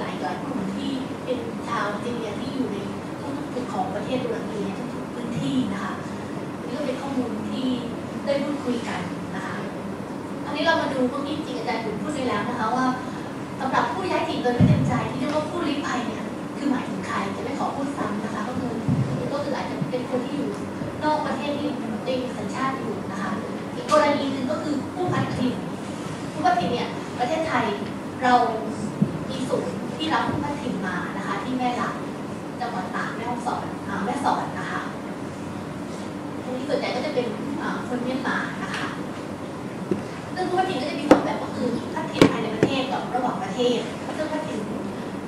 หลายหลายกลุ่มที่เป็นชาวซีเรียที่อยู่ในทุกจุดของประเทศตุรกีทุกพื้นที่นะคะนี่ก็เป็นข้อมูลที่ได้พูดคุยกันนะคะอันนี้เรามาดูเมื่อกี้จริงอาจารย์ถึงพูดไปแล้วนะคะว่าสำหรับผู้ย้ายถิ่นโดยไม่เต็มใจที่เรียกว่าผู้ลี้ภัยเนี่ยคือหมายถึงใครจะไม่ขอพูดซ้ำนะคะ ก็คือก็คืออาจจะเป็นคนที่อยู่นอกประเทศที่ได้มีสัญชาติอยู่นะคะอีกกรณีหนึ่งก็คือผู้พัดถิ่นผู้พัดถิ่นเนี่ยประเทศไทยเรา มีศูนย์ที่รับผู้พัดถิ่นมานะคะ ที่แม่หลักจังหวัดตากแม่ฮ่องสอนแม่สอนนะคะตรงนี้ส่วนใหญ่ก็จะเป็นคนเมียนมานะคะซึ่งผู้พัดถิ่นก็จะมีสองแบบก็คือพัดถิ่นภายในประเทศกับระหว่างประเทศซึ่งพัดถิ่น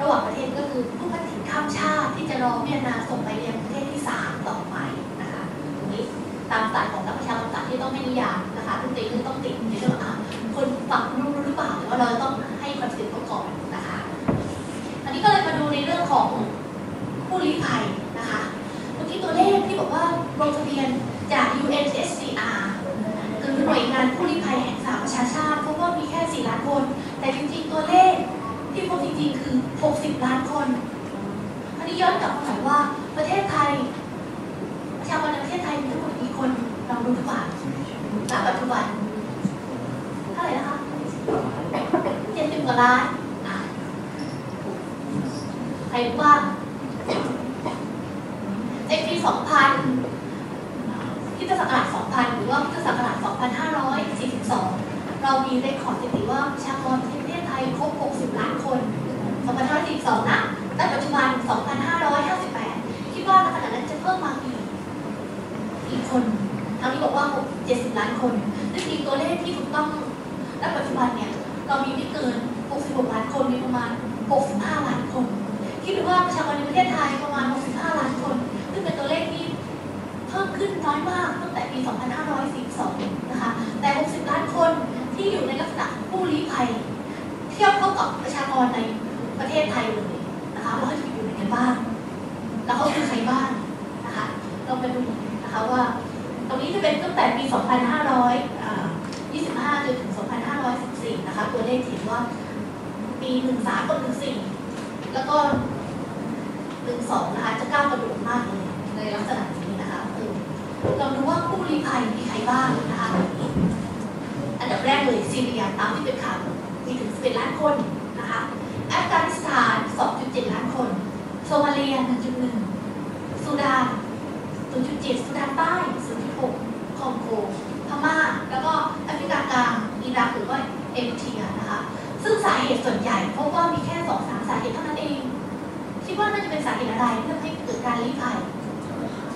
ระหว่างประเทศก็คือผู้พัดถิ่นข้ามชาติที่จะรอเมียนมาส่งไปเรียนประเทศที่สามต่อไปนะคะตรงนี้ตามศาสตร์ของนักประชาธิปไตยที่ต้องไม่นิยามนะคะทุกตีก็ต้องติดในเรื่องอะคนฟังรู้หรือเปล่าหรือว่าเราต้องให้คอนเซ็ปต์เขาก่อนนะคะ อันนี้ก็เลยมาดูในเรื่องของผู้ลี้ภัยนะคะ เมื่อกี้ตัวเลขที่บอกว่าลงทะเบียนจาก UNHCR คือหน่วยงานผู้ลี้ภัยแห่งสหประชาชาติเพราะว่ามีแค่ 4 ล้านคน แต่จริงๆตัวเลขที่พบจริงๆคือ 60 ล้านคน อันนี้ย้อนกลับมาหน่อยว่าประเทศไทย ประชากรในประเทศไทยมีทั้งหมดกี่คนเรารู้หรือเปล่าณปัจจุบันเท่าไหร่นะคะ เจ็ดสิบกว่าล้านอะใครรู้บ้าในปีสองพันพิทศักราช2000 หรือว่าพิทศักราช2542 เรามีเรคคอร์ดสถิติว่าประชากรในประเทศไทยครบ 60 ล้านคน 2542 นะ แต่ปัจจุบัน 2558 คิดว่าในขณะนั้นจะเพิ่มมากี่อีกคนทางนี้บอกว่า 70 ล้านคนซึ่งจริงตัวเลขที่ถูกต้องณปัจจุบันเนี่ย เรามีไม่เกิน 66 ล้านคนมีประมาณ 65 ล้านคน คิดดูว่าประชากรในประเทศไทยประมาณ 65 ล้านคน ซึ่งเป็นตัวเลขที่เพิ่มขึ้นน้อยมากตั้งแต่ปี 2542 นะคะ แต่ 60 ล้านคนที่อยู่ในลักษณะผู้ลี้ภัย เทียบเท่ากับประชากรในประเทศไทยเลยนะคะว่าจะอยู่ในกันบ้าง แล้วเขาคือใครบ้างนะคะ เรามาดูนะคะว่า ตรงนี้จะเป็นตั้งแต่ปี 2525จนถึง 2514 นะคะ ตัวเลขเห็นว่า ปี13กับ14แล้วก็12นะคะจะก้าวกระโดดมากเลยในลักษณะนี้นะคะเออเราดูว่าผู้ลี้ภัยมีใครบ้างนะคะ อันดับแรกเลยซีเรียตามที่เป็นข่าวมีถึง 11 ล้านคนนะคะอัฟกานิสถาน 2.7 ล้านคน โซมาเลีย 1.1 สุดาน 0.7 สุดานใต้ 0.6 คองโก พม่า แล้วก็แอฟริกากลาง อิรักหรือว่าเอริเทียนะคะ ซึ่งสาเหตุส่วนใหญ่เพราะว่ามีแค่สองสามสาเหตุเท่านั้นเอง คิดว่าน่าจะเป็นสาเหตุอะไรที่ทำให้เกิดการลี้ภัย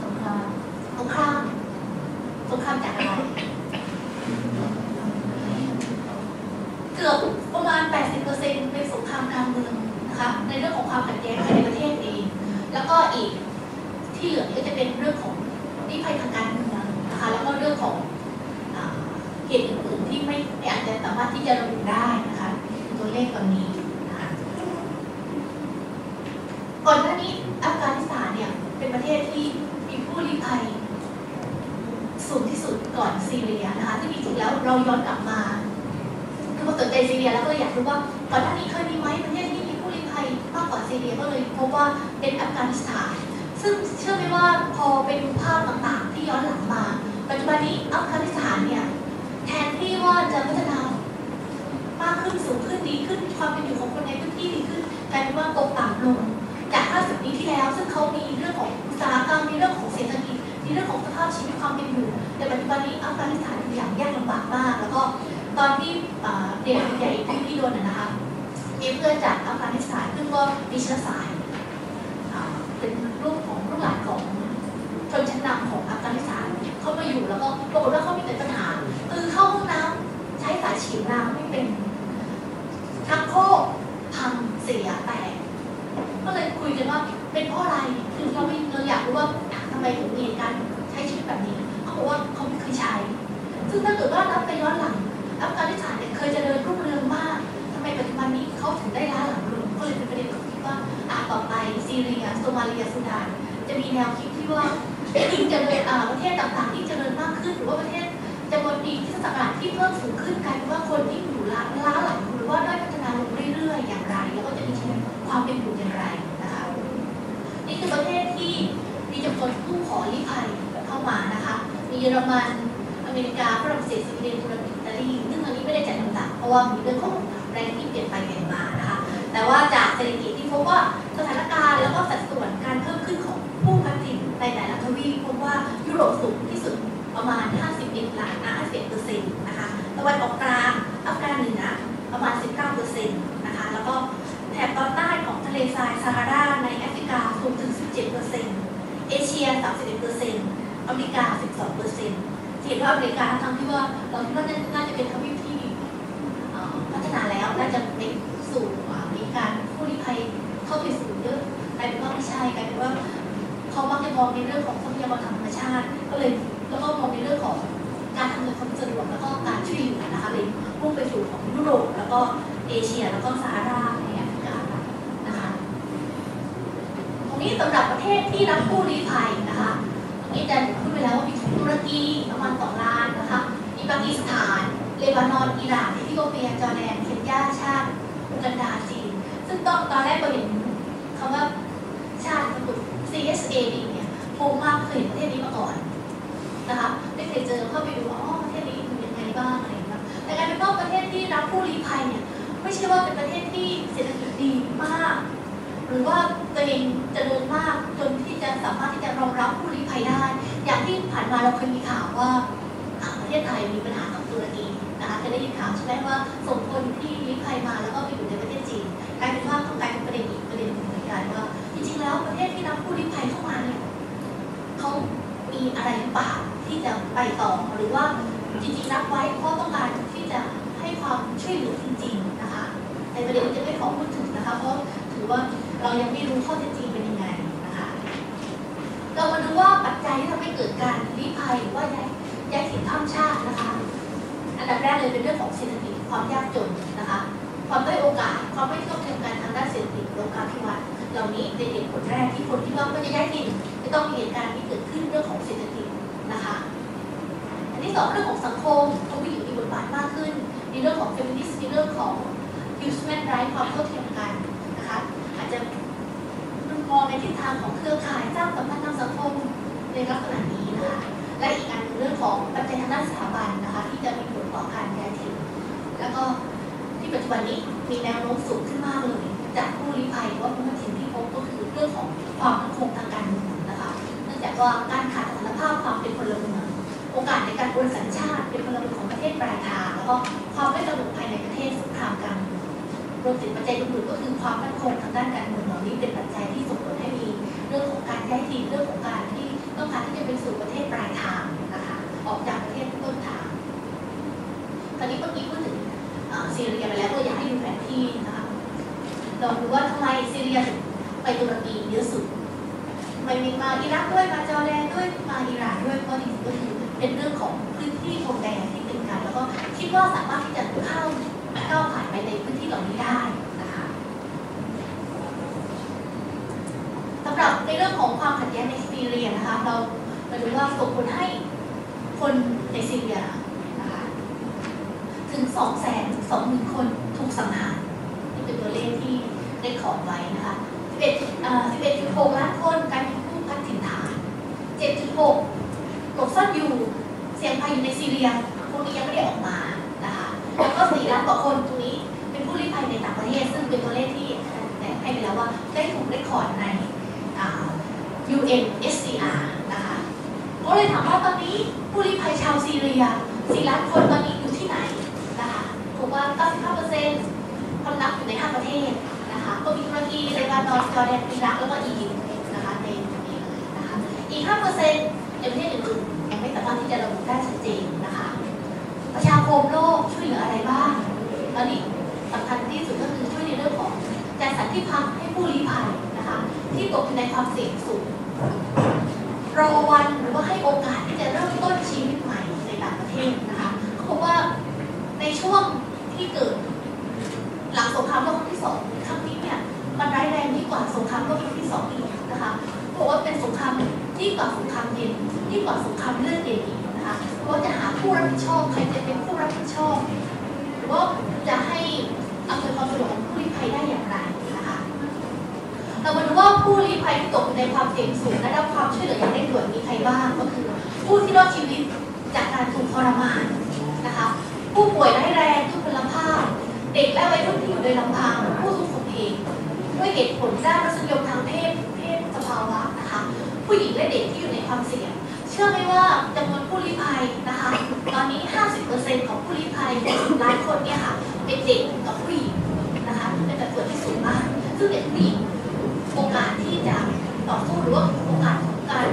สงครามสงครามสงครามจากอะไรเกือบประมาณ 80%เป็นสงครามกลางเมืองนะคะในเรื่องของความขัดแย้งภายในประเทศเองแล้วก็อีกที่เหลือก็จะเป็นเรื่องของนิภัยทางการเมืองนะคะแล้วก็เรื่องของเหตุอื่นๆที่ไม่ไม่อาจจะสามารถที่จะระบุได้ เลขตอนนี้นะคะก่อนหน้านี้อัฟกานิสถานเนี่ยเป็นประเทศที่มีผู้ลี้ภัยสูงที่สุดก่อนซีเรียนะคะที่จริงแล้วเราย้อนกลับมาคือพอสนใจซีเรียแล้วก็เลยอยากรู้ว่าก่อนหน้านี้เคยมีไหมประเทศที่มีผู้ลี้ภัยมากกว่าซีเรียก็เลยพบว่าเป็นอัฟกานิสถาน ซึ่งเชื่อไหมว่าพอไปดูภาพต่างๆ ที่ย้อนหลังมา ปัจจุบันนี้อัฟกานิสถานเนี่ยแทนที่ว่าจะพัฒนาากขึ้นสูงขึ้นดีขึ้น ความเป็นอยู่ของคนในพื้นที่ดีขึ้นกลายเป็นว่าตกต่ำลงจาก 50 ปีที่แล้ว ซึ่งเขามีเรื่องของอุตสาหกรรมมีเรื่องของเศรษฐกิจมีเรื่องของสภาพชีวิตความเป็นอยู่แต่ปัจจุบันนี้อัฟกานิสถานอยู่อย่างยากลำบากมาก แล้วก็ตอนที่เด็กใหญ่ที่พี่โดนนะคะมีเพื่อนจากอัฟกานิสถานซึ่งก็มีเชื้อสายเป็นลูกของลูกหลานของชนชั้นนำของอัฟกานิสถานเข้ามาอยู่แล้วก็ปรากฏว่าเขามีแต่ปัญหาคือเข้าห้องน้ำใช้สายฉีดน้ำไม่เป็น ชักโครกพังเสียแตกก็เลยคุยกันว่าเป็นเพราะอะไรคือเราไม่เราอยากรู้ว่าทำไมถึงมีการใช้ชีวิตแบบนี้เขาบอกว่าเขาไม่เคยใช้ ซึ่งถ้าเกิดว่านับไปย้อนหลังอัฟกานิสถานเนี่ยเคยจะเจริญรุ่งเรืองมากทำไมปัจจุบันนี้เขาถึงได้ล้าหลังลงก็เลยเป็นประเด็นที่คิดว่าอะต่อไปซีเรียโซมาเลียสุดาน จะมีแนวคิดที่ว่ายิ่งเจริญอ่าประเทศต่าง เมริกาฝรั่งเศสสวีเดนตุรกีอิตาลีซึ่งอันนี้ไม่ได้จัดลำดับเพราะว่ามีเรื่องของแรงที่เปลี่ยนไปเปลี่ยนมานะคะแต่ว่าจากเศรษฐกิจที่พบว่าสถานการณ์แล้วก็สัดส่วนการเพิ่มขึ้นของผู้พันถิ่นในแต่ละทวีปพบว่ายุโรปสูงที่สุดประมาณ 51ล้านอะ51เปอร์เซ็นต์นะคะตะวันออกกลางอัฟกานเหนือประมาณ 19เปอร์เซ็นต์นะคะแล้วก็แถบตอนใต้ของทะเลทรายซาฮาราในแอฟริกาสูงถึง 17เปอร์เซ็นต์เอเชีย 31เปอร์เซ็นต์อเมริกา 12เปอร์เซ็นต์ เห็นว่าอเมริกาทั้งที่ว่าเราคิดว่าน่าจะเป็นทวีปที่พัฒนาแล้วน่าจะเป็นสู่มีการผู้ลี้ภัยเข้าไปสู่เยอะกลายเป็นว่าไม่ใช่กลายเป็นว่าเขามักจะมองในเรื่องของทรัพยากรธรรมชาติ ก็เลยแล้วก็มองในเรื่องของการทำเงินความสะดวกแล้วก็การช่วยเหลือนะคะเลยมุ่งไปสู่ของยุโรปแล้วก็เอเชียแล้วก็ซาฮาราในแอฟริกานะคะตรงนี้สำหรับประเทศที่รับผู้ลี้ภัยนะคะ บานอนอิหร่านเอธิโอเปียจอร์แดนเคนยาชาติอูกันดาจีน ซึ่งตอนตอนแรกเราเห็นคำว่าชาติสกุล CSA ดีเนี่ยงงมากเคยเห็นประเทศนี้มาก่อนนะคะไม่เคยเจอเข้าไปดูว่าอ๋อประเทศนี้เป็นยังไงบ้างอะไรอย่างเงี้ยแต่กายเป็นว่าประเทศที่รับผู้ลี้ภัยเนี่ยไม่ใช่ว่าเป็นประเทศที่เศรษฐกิจดีมาก หรือว่าตัวเองเจริญมากจนที่จะสามารถที่จะรองรับผู้ลี้ภัยได้ อย่างที่ผ่านมาเราเคยมีข่าวว่าอ่าประเทศไทยมีปัญหากับตุรกี นะคะเคยได้ยินข่าวใช่ไหมว่าส่งคนที่ลี้ภัยมาแล้วก็ไปอยู่ในประเทศจีนกลายเป็นว่าก็กลายเป็นประเด็นอีกประเด็นหนึ่งเหมือนกันว่าจริงๆแล้วประเทศที่รับผู้ลี้ภัยเข้ามาเนี่ยเขามีอะไรหรือเปล่าที่จะไปต่อหรือว่าจริงๆรับไว้เพราะต้องการที่จะให้ความช่วยเหลือจริง ๆนะคะ ในประเด็นนี้จะไม่ขอพูดถึงนะคะเพราะถือว่าเรายังไม่รู้ข้อเท็จจริงเป็นยังไงนะคะเรามาดูว่าปัจจัยที่ทำให้เกิดการลี้ภัยหรือว่าย้ายย้ายถิ่นข้ามชาตินะคะ ดับแรกเลยเป็นเรื่องของเศรษฐกิจความยากจนนะคะ ความด้โอกาส ความไม่เท่าเทียมกันทางด้านเศรษฐกิจโลกาภิวัตน์เหล่านี้เป็นเหตุผลแรกที่คนที่ว่าก็จะย้ายถิ่นจะต้องมีเหตุการณ์ที่เกิดขึ้นเรื่องของเศรษฐกิจนะคะ อันที่สองเรื่องของสังคมต้องมีอยู่มีบทบาทมากขึ้นในเรื่องของเฟมินิสต์ในเรื่องของ human rights ความเท่าเทียมกัน รวมถึงปัจจัยอื่นๆก็คือความมั่นคงทางด้านการเมืองเหล่านี้เป็นปัจจัยที่ส่งผลให้มีเรื่องของการย้ายถิ่นเรื่องของการที่ต้องการที่จะไปสู่ประเทศปลายทางนะคะออกจากประเทศต้นทางคราวนี้เมื่อกี้พูดถึงซีเรียไปแล้วก็อยากให้ดูแผนที่นะคะลองดูว่าทำไมซีเรียถึงไปตุรกีเยอะสุดไปมีมาอิรักด้วยมาจอร์แดนด้วยมาอิหร่านด้วยเพราะจริงก็คือเป็นเรื่องของพื้นที่พรมแดนที่ติดกันแล้วก็คิดว่าสามารถที่จะเข้าก้าวผ่านไปในพื้นที่เหล่านี้ได้นะคะสำหรับใน เรื่องของความขัดแย้งในซีเรียนะคะ เรามาดูว่าส่งผลให้คนในซีเรียนะคะถึง2 2 0 0 0 0 คนถูกสังหารนี่เป็นตัวเลขที่ได้ขอไว้นะคะ11 11.6ล้านคนกลายเป็นผู้พัดถิ่นฐาน 7.6หลบซ่อนอยู่เสียงภัยอยู่ในซีเรียพวกนี้ยังไม่ได้ออกมานะคะแล้วก็ 4 ล้านกว่าคนตรงนี้เป็นผู้ลี้ภัยในต่างประเทศ ซึ่งเป็นตัวเลขที่ให้ไปแล้วว่าได้ถูกเรคคอดในอ่า UNSCR นะคะ ก็เลยถามว่าตอนนี้ผู้ลี้ภัยชาวซีเรีย4ล้านคนตอนนี้อยู่ที่ไหนนะคะผมว่า 95%พำนักอยู่ใน 5 ประเทศนะคะ ก็มีตุรกีเลบานอนจอร์แดนอิรักแล้วก็อียิปต์นะคะในตรงนี้นะคะ อีก 5%ในประเทศอื่นๆยังไม่สามารถที่จะระบุได้ชัดเจนนะคะ ประชาคมโลกช่วยเหลืออะไรบ้างตอนนี้สำคัญที่สุดก็คือช่วยในเรื่องของจัดสรรที่พักให้ผู้ลี้ภัยนะคะ ที่ตกอยู่ในความเสี่ยง กว่าสงครามเลือดเย็นอีกนะคะเพราะว่าจะหาผู้รับผิดชอบใครจะเป็นผู้รับผิดชอบหรือว่าจะให้อำนวยความสะดวกของผู้ลี้ภัยได้อย่างไรนะคะที่ตกอยู่ในความเสี่ยงสูงและได้รับความช่วยเหลืออย่างเร่งด่วนมีใครบ้างก็คือ ผู้ที่รอดชีวิตจากการถูกทรมานนะคะผู้ป่วยร้ายแรงทุกพลภาพ เด็กและวัยรุ่นที่อยู่โดยลำพังผู้ถูกข่มเหงด้วยเหตุผลด้านรสนิยมทางเพศเพศสภาวะนะคะผู้หญิงและเด็กที่อยู่ในความเสี่ยง ชื่อไหมว่าจำนวนผู้ลี้ภัยนะคะ ตอนนี้ 50%ของผู้ลี้ภัย60ล้านคนเนี่ยค่ะเป็นเด็กกับผู้หญิงนะคะเป็นสัดส่วที่สูงมาก ซึ่งเด็กผู้หญิงโอกาสที่จะต่อสู้หรือว่าโอกาสของการ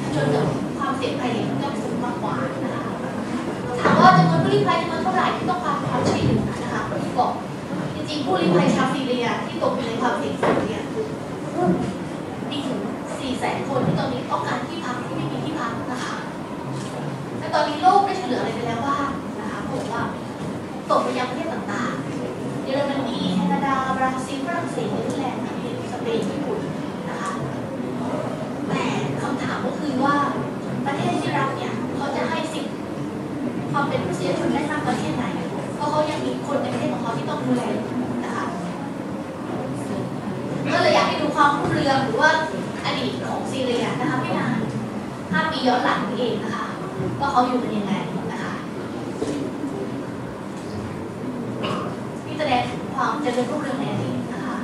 เผชิญกับความเสี่ยงภัยเนี่ยมันจะสูงมากกว่านะคะถามว่าจำนวนผู้ลี้ภัยจำนวนเท่าไหร่ที่ต้องการความช่วยเหลือนะคะที่บอกจริงๆผู้ลี้ภัยชาวซีเรียที่ตกอยู่ในความเสี่ยงสูงเนี่ยมีถึง4แสนคนที่ตอนนี้ต้องการที่พักที่ไม่มีที่พักนะคะ และตอนนี้โลกได้ช่วยเหลืออะไรไปแล้วบ้างนะคะเขาบอกว่าตกไปยังประเทศต่างๆ เยอรมนีแคนาดา บราซิล ฝรั่งเศสเนเธอร์แลนด์อังกฤษสเปนญี่ปุ่นนะคะ แต่คำถามก็คือว่าประเทศที่รับเนี่ยเขาจะให้สิทธิ์ความเป็นผู้เสียชนได้มากประเทศไหน เพราะเขายังมีคนในประเทศของเขาที่ต้องดูแลนะคะ ก็เลยอยากให้ดูความรุ่งเรืองหรือว่าอดีตของซีเรียนะคะไม่นาน 5 ปีย้อนหลังนี่เองนะคะ ว่าเขาอยู่กันยังไงนะคะที่แสดงความเจริญรุ่งเรืองในอดีตนะคะ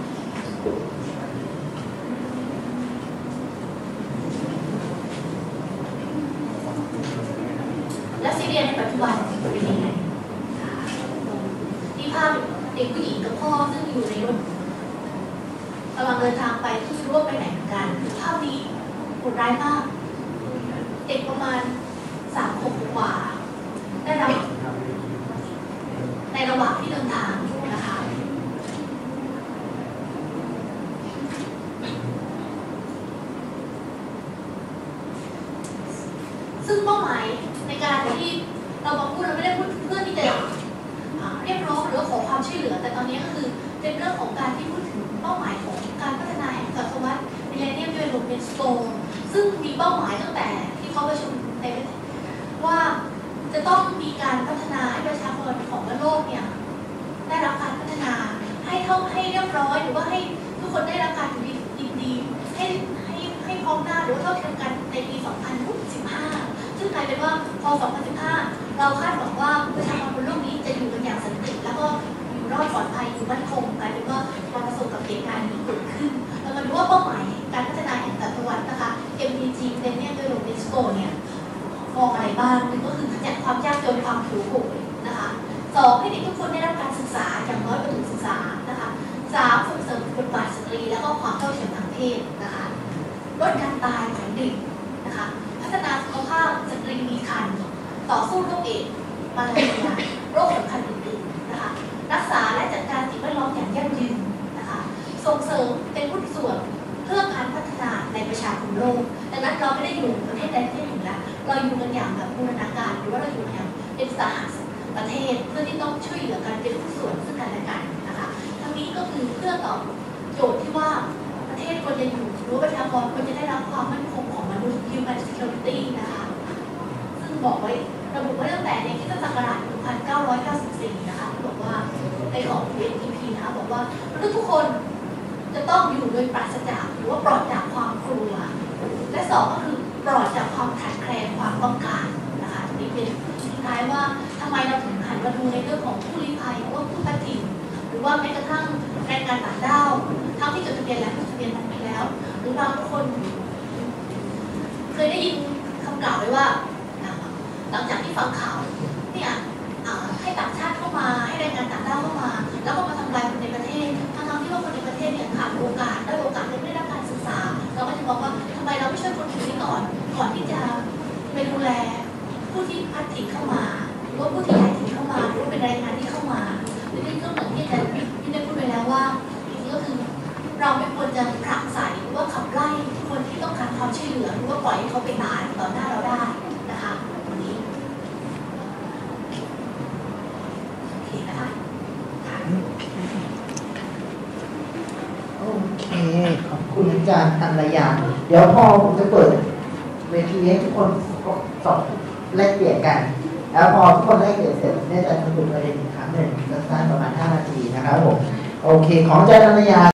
และซีเรียในปัจจุบันเป็นยังไงนี่ภาพเด็กผู้หญิงกับพ่อซึ่งอยู่ในรถกำลังเดินทางไปที่ร่วมไปไหนกันภาพนี้โหดร้ายมาก เด็กประมาณ กว่า ได้รับในระหว่างที่เดินทางนะคะซึ่งเป้าหมายในการที่เรามาพูดเราไม่ได้พูดเพื่อที่จะอ่เรียกร้องหรือขอความช่วยเหลือ แต่ตอนนี้ก็คือเป็นเรื่องของการที่พูดถึงเป้าหมายของการพัฒนาแห่งศตวรรษมิเลเนียมเดเวลลอปเมนต์โกซึ่งมีเป้าหมายตั้งแต่ที่เขาประชุมใน ว่าจะต้องมีการพัฒนาให้ประชากรของโลกเนี่ยได้รับการพัฒนาให้เท่าให้เรียบร้อย หรือว่าให้ทุกคนได้รับการอยู่ดีดีให้ให้ให้พร้อมหน้าหรือว่าเท่าเทียมกันในปี 2015 ซึ่งกลายเป็นว่าพอ 2015 เราคาดหวังว่าประชากร สู้โรคเอดส์มาลาเรียโรคสำคัญอื่นๆนะคะรักษาและจัดการสิ่งแวดล้อมอย่างยั่งยืนนะคะส่งเสริมเป็นหุ้นส่วนเพื่อการพัฒนาในประชาคมโลกดังนั้นเราไม่ได้อยู่ประเทศใดประเทศหนึ่งล้วเราอยู่กันอย่างแบบบูรณาการหรือว่าเราอยู่อย่างเป็นสหประเทศเพื่อที่ต้องช่วยเหลือกันเป็นหุ้นส่วนซึ่งกันและกันนะคะทั้งนี้ก็คือเพื่อตอบโจทย์ที่ว่าประเทศควรจะอยู่หรือประชากรควรจะได้รับความมั่นคงของมนุษย์ human security นะคะ ซึ่งบอกไว้ ระบุไว้ตั้งแต่ในคริสตศักราช1994 นะคะบอกว่าในของ UNDP นะคะบอกว่ามนุษย์ทุกคนจะต้องอยู่โดยปราศจากหรือว่าปลอดจากความกลัว และสองก็คือปลอดจากความขาดแคลนความต้องการนะคะนี่เป็นสุดท้ายว่าทำไมเราถึงหันมาดูในเรื่องของผู้ลี้ภัยหรือว่าผู้พัดถิ่นหรือว่าแม้กระทั่งแรงงานต่างด้าวทั้งที่จดทะเบียนและไม่จดทะเบียนไปแล้ว หรือบางคน เคยได้ยินคำกล่าวไว้ว่า หลังจากที่ฟังข่าวเนี่ยให้ต่างชาติเข้ามาให้แรงงานต่างด้าวเข้ามา แล้วก็มาทำลายคนในประเทศทั้งที่ว่าคนในประเทศเนี่ยขาดโอกาสได้โอกาสไม่ได้รับการศึกษาเราก็จะบอกว่าทำไมเราไม่ช่วยคนกลุ่มนี้ก่อนก่อนที่จะไปดูแลผู้ที่พัดถิ่นเข้ามาหรือว่าผู้ที่ย้ายถิ่นเข้ามาหรือว่าเป็นแรงงานที่เข้ามาหรือนี่ก็เหมือนที่อาจารย์ที่ได้พูดไปแล้วว่าจริงก็คือเราไม่ควรจะผลักใส่หรือว่าขับไล่คนที่ต้องการความช่วยเหลือหรือว่าปล่อยให้เขาไปตายต่อหน้าเราได้นะคะวันนี้โอเคนะคะค่ะ โอเค ข อบคุณอาจารย์กัลยาเดี๋ยวพ่อผมจะเปิดเวทีให้ทุกคนสอบแลกเปลี่ยนกัน แล้วพอทุกคนแลกเปลี่ยนเสร็จเนี่ยจะสรุปประเด็นครั้งหนึ่งสั้นๆประมาณ 5 นาทีนะครับผม โอเค ของอาจารย์กัลยา